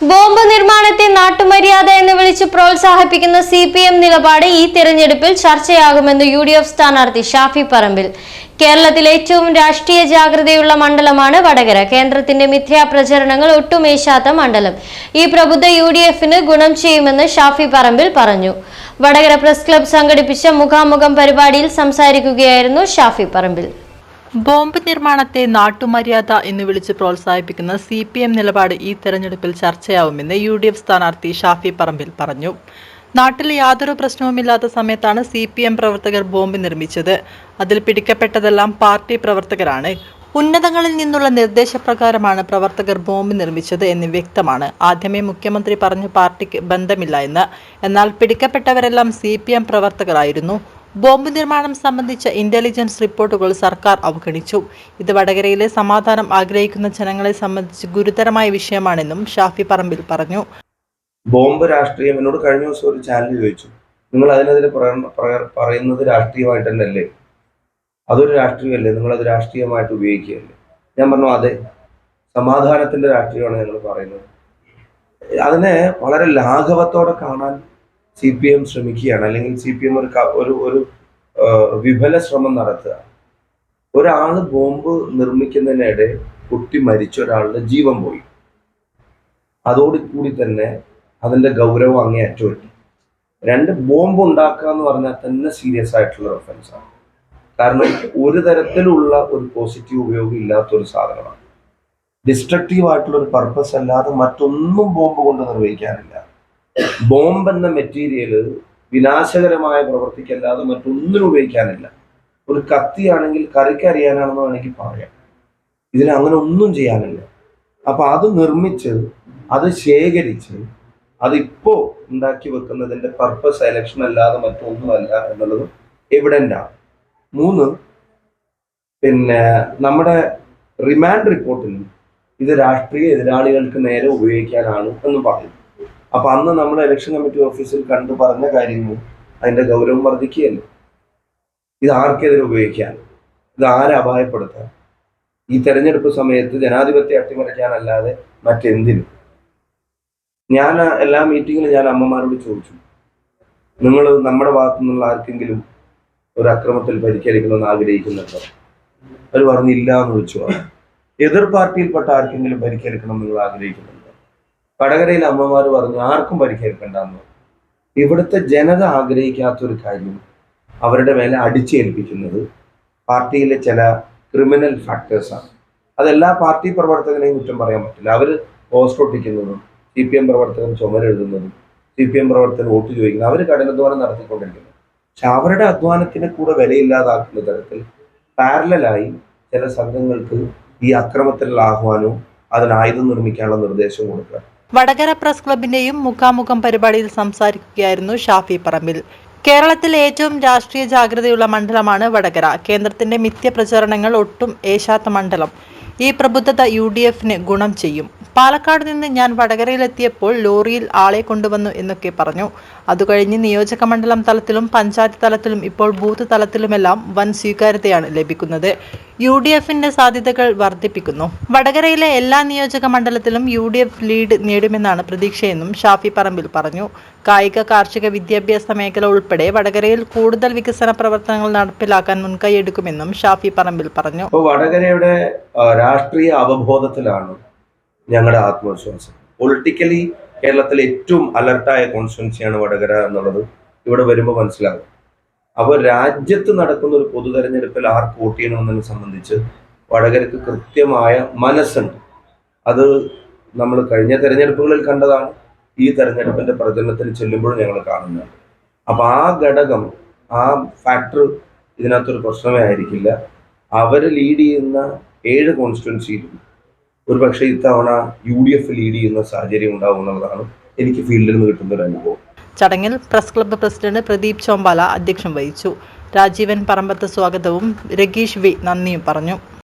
Bomb നിർമ്മാണത്തെ നാട്ടുമര്യാദ എന്ന് വിളിച്ച് പ്രോത്സാഹിപ്പിക്കുന്ന സി പി എം നിലപാട് ഈ തിരഞ്ഞെടുപ്പിൽ ചർച്ചയാകുമെന്ന് യു ഡി എഫ് സ്ഥാനാർത്ഥി ഷാഫി പറമ്പിൽ. കേരളത്തിലെ ഏറ്റവും രാഷ്ട്രീയ ജാഗ്രതയുള്ള മണ്ഡലമാണ് വടകര. കേന്ദ്രത്തിന്റെ മിഥ്യാപ്രചരണങ്ങൾ ഒട്ടുമേശാത്ത മണ്ഡലം. ഈ പ്രബുദ്ധ യു ഡി എഫിന് ഗുണം ചെയ്യുമെന്ന് ഷാഫി പറമ്പിൽ പറഞ്ഞു. വടകര പ്രസ് ക്ലബ് സംഘടിപ്പിച്ച മുഖാമുഖം പരിപാടിയിൽ സംസാരിക്കുകയായിരുന്നു ഷാഫി പറമ്പിൽ. ബോംബ് നിർമ്മാണത്തെ നാട്ടുമര്യാദ എന്ന് വിളിച്ച് പ്രോത്സാഹിപ്പിക്കുന്ന സി പി എം നിലപാട് ഈ തെരഞ്ഞെടുപ്പിൽ ചർച്ചയാവുമെന്ന് യു ഡി എഫ് സ്ഥാനാർത്ഥി ഷാഫി പറമ്പിൽ പറഞ്ഞു. നാട്ടിൽ യാതൊരു പ്രശ്നവുമില്ലാത്ത സമയത്താണ് സി പി എം പ്രവർത്തകർ ബോംബ് നിർമ്മിച്ചത്. അതിൽ പിടിക്കപ്പെട്ടതെല്ലാം പാർട്ടി പ്രവർത്തകരാണ്. ഉന്നതങ്ങളിൽ നിന്നുള്ള നിർദ്ദേശപ്രകാരമാണ് പ്രവർത്തകർ ബോംബ് നിർമ്മിച്ചത് എന്ന് വ്യക്തമാണ്. ആദ്യമേ മുഖ്യമന്ത്രി പറഞ്ഞു പാർട്ടിക്ക് ബന്ധമില്ല എന്ന്. എന്നാൽ പിടിക്കപ്പെട്ടവരെല്ലാം സി പി എം പ്രവർത്തകരായിരുന്നു. ബോംബ് നിർമ്മാണം സംബന്ധിച്ച ഇന്റലിജൻസ് റിപ്പോർട്ടുകൾ സർക്കാർ അവഗണിച്ചു. ഇത് വടകരയിലെ സമാധാനം ആഗ്രഹിക്കുന്ന ജനങ്ങളെ സംബന്ധിച്ച് ഗുരുതരമായ വിഷയമാണെന്നും ഷാഫി പറമ്പിൽ പറഞ്ഞു. ബോംബ് രാഷ്ട്രീയം എന്നോട് കഴിഞ്ഞ ദിവസം ഒരു ചാനൽ ചോദിച്ചു. നിങ്ങൾ അതിനെതിരെ പറയ- പറയ- പറയുന്നത് രാഷ്ട്രീയമായിട്ട് തന്നെയല്ലേ അതൊരു രാഷ്ട്രീയമല്ലേ? നിങ്ങൾ അത് രാഷ്ട്രീയമായിട്ട് ഉപയോഗിക്കുകയല്ലേ? ഞാൻ പറഞ്ഞു അതെ സമാധാനത്തിന്റെ രാഷ്ട്രീയമാണ് ഞങ്ങൾ പറയുന്നത്. അതിനെ വളരെ ലാഘവത്തോടെ കാണാൻ സി പി എം ശ്രമിക്കുകയാണ്. അല്ലെങ്കിൽ സി പി എം ഒരു ഒരു വിഫല ശ്രമം നടത്തുക. ഒരാൾ ബോംബ് നിർമ്മിക്കുന്നതിനിടെ കുട്ടി മരിച്ച ഒരാളുടെ ജീവൻ പോയി. അതോടുകൂടി തന്നെ അതിന്റെ ഗൗരവം അങ്ങേ അറ്റുപറ്റി രണ്ട് ബോംബ് ഉണ്ടാക്കുക എന്ന് പറഞ്ഞാൽ തന്നെ സീരിയസ് ആയിട്ടുള്ള റെഫറൻസ് ആണ്. കാരണം ഒരു തരത്തിലുള്ള ഒരു പോസിറ്റീവ് ഉപയോഗം ഇല്ലാത്ത ഒരു സാധനമാണ്. ഡിസ്ട്രക്റ്റീവ് ആയിട്ടുള്ള ഒരു പർപ്പസ് അല്ലാതെ മറ്റൊന്നും ബോംബ് കൊണ്ട് നിർവഹിക്കാനില്ല ബോംബ് എന്ന മെറ്റീരിയൽ വിനാശകരമായ പ്രവർത്തിക്കല്ലാതെ മറ്റൊന്നിനും ഉപയോഗിക്കാനില്ല. ഒരു കത്തിയാണെങ്കിൽ കറിക്കറിയാനാണെന്ന് വേണമെങ്കിൽ പറയാം. ഇതിന് അങ്ങനെ ഒന്നും ചെയ്യാനില്ല. അപ്പൊ അത് നിർമ്മിച്ച് അത് ശേഖരിച്ച് അതിപ്പോ ഉണ്ടാക്കി വെക്കുന്നതിന്റെ പർപ്പസ് എലക്ഷൻ അല്ലാതെ മറ്റൊന്നുമല്ല എന്നുള്ളത് എവിഡന്റ് ആണ്. മൂന്ന് പിന്നെ നമ്മുടെ റിമാൻഡ് റിപ്പോർട്ടിൽ ഇത് രാഷ്ട്രീയ എതിരാളികൾക്ക് നേരെ ഉപയോഗിക്കാനാണ് എന്ന് പറയും അപ്പൊ അന്ന് നമ്മൾ ഇലക്ഷൻ കമ്മിറ്റി ഓഫീസിൽ കണ്ടു പറഞ്ഞ കാര്യങ്ങൾ അതിന്റെ ഗൗരവം വർദ്ധിക്കുകയല്ലേ? ഇത് ആർക്കെതിരെ ഉപയോഗിക്കാൻ? ഇത് ആരെ അപായപ്പെടുത്താൻ? ഈ തെരഞ്ഞെടുപ്പ് സമയത്ത് ജനാധിപത്യം അട്ടിമറിക്കാനല്ലാതെ മറ്റെന്തിനും? ഞാൻ എല്ലാ മീറ്റിങ്ങിലും ഞാൻ അമ്മമാരോട് ചോദിച്ചു. നിങ്ങൾ നമ്മുടെ ഭാഗത്തു നിന്നുള്ള ആർക്കെങ്കിലും ഒരു അക്രമത്തിൽ പരിക്കേൽക്കണമെന്ന് ആഗ്രഹിക്കുന്നുണ്ടോ? അവർ പറഞ്ഞില്ല എന്ന് വിളിച്ചു. എതിർ പാർട്ടിയിൽപ്പെട്ട ആർക്കെങ്കിലും പരിക്കേൽക്കണം നിങ്ങൾ ആഗ്രഹിക്കുന്നുണ്ടോ? വടകരയിലെ അമ്മമാർ പറഞ്ഞു ആർക്കും പരിക്കേൽക്കണ്ടെന്ന്. ഇവിടുത്തെ ജനത ആഗ്രഹിക്കാത്തൊരു കാര്യം അവരുടെ മേലെ അടിച്ചേൽപ്പിക്കുന്നത് പാർട്ടിയിലെ ചില ക്രിമിനൽ ഫാക്ടേഴ്സാണ് അതെല്ലാ പാർട്ടി പ്രവർത്തകനെയും കുറ്റം പറയാൻ പറ്റില്ല. അവർ പോസ്റ്റ് ഒട്ടിക്കുന്നതും സി പി എം പ്രവർത്തകർ ചുമരെഴുതുന്നതും സി പി എം പ്രവർത്തകർ വോട്ട് ചോദിക്കുന്നത് അവർ കഠിനാധ്വാനം നടത്തിക്കൊണ്ടിരിക്കുന്നു. പക്ഷെ അവരുടെ അധ്വാനത്തിന് കൂടെ വിലയില്ലാതാക്കുന്ന തരത്തിൽ പാരലായി ചില സംഘങ്ങൾക്ക് ഈ അക്രമത്തിലുള്ള ആഹ്വാനവും അതിന് ആയുധം നിർമ്മിക്കാനുള്ള നിർദ്ദേശവും കൊടുക്കുക. വടകര പ്രസ് ക്ലബിന്റെയും മുഖാമുഖം പരിപാടിയിൽ സംസാരിക്കുകയായിരുന്നു ഷാഫി പറമ്പിൽ. കേരളത്തിൽ ഏറ്റവും രാഷ്ട്രീയ ജാഗ്രതയുള്ള മണ്ഡലമാണ് വടകര. കേന്ദ്രത്തിന്റെ മിഥ്യ പ്രചരണങ്ങൾ ഒട്ടും ഏശാത്ത മണ്ഡലം. ഈ പ്രബുദ്ധത യു ഡി എഫിന് ഗുണം ചെയ്യും. പാലക്കാട് നിന്ന് ഞാൻ വടകരയിലെത്തിയപ്പോൾ ലോറിയിൽ ആളെ കൊണ്ടുവന്നു എന്നൊക്കെ പറഞ്ഞു. അതുകഴിഞ്ഞ് നിയോജക മണ്ഡലം തലത്തിലും പഞ്ചായത്ത് തലത്തിലും ഇപ്പോൾ ബൂത്ത് തലത്തിലുമെല്ലാം വൻ സ്വീകാര്യതയാണ് ലഭിക്കുന്നത്. യു ഡി എഫിന്റെ സാധ്യതകൾ വർദ്ധിപ്പിക്കുന്നു. വടകരയിലെ എല്ലാ നിയോജക മണ്ഡലത്തിലും യു ഡി എഫ് ലീഡ് നേടുമെന്നാണ് പ്രതീക്ഷയെന്നും ഷാഫി പറമ്പിൽ പറഞ്ഞു. കായിക കാർഷിക വിദ്യാഭ്യാസ മേഖല ഉൾപ്പെടെ വടകരയിൽ കൂടുതൽ വികസന പ്രവർത്തനങ്ങൾ നടപ്പിലാക്കാൻ മുൻകൈയെടുക്കുമെന്നും ഷാഫി പറമ്പിൽ പറഞ്ഞു. വടകരയുടെ രാഷ്ട്രീയ അവബോധത്തിലാണ് ഞങ്ങളുടെ ആത്മവിശ്വാസം. പൊളിറ്റിക്കലി കേരളത്തിലെ ഏറ്റവും അലർട്ടായ കോൺസ്റ്റിറ്റ്യൻസിയാണ് വടകര എന്നുള്ളത് ഇവിടെ വരുമ്പോൾ മനസ്സിലാകും. അപ്പോൾ രാജ്യത്ത് നടക്കുന്ന ഒരു പൊതു തെരഞ്ഞെടുപ്പിൽ ആർക്ക് വോട്ട് ചെയ്യണമെന്നതിനെ സംബന്ധിച്ച് വടകരക്ക് കൃത്യമായ മനസ്സുണ്ട്. അത് നമ്മൾ കഴിഞ്ഞ തെരഞ്ഞെടുപ്പുകളിൽ കണ്ടതാണ്. ഈ തെരഞ്ഞെടുപ്പിന്റെ പ്രചരണത്തിന് ചെല്ലുമ്പോഴും ഞങ്ങൾ കാണുന്നത്. അപ്പൊ ആ ഘടകം ആ ഫാക്ടർ ഇതിനകത്തൊരു പ്രശ്നമേ ആയിരിക്കില്ല. അവർ ലീഡ് ചെയ്യുന്ന ഏഴ് കോൺസ്റ്റിറ്റ്യുവൻസിയിലും ഒരു പക്ഷേ ഇത്തവണ യു ഡി എഫ് ലീഡ് ചെയ്യുന്ന സാഹചര്യം ഉണ്ടാവും എന്നുള്ളതാണ് എനിക്ക് ഫീൽഡിൽ നിന്ന് കിട്ടുന്ന ഒരു അനുഭവം. ചടങ്ങിൽ press club president Pradeep Chombala അധ്യക്ഷം വഹിച്ചു. രാജീവൻ പറമ്പത്ത് സ്വാഗതവും രഗീഷ് വി നന്ദിയും പറഞ്ഞു.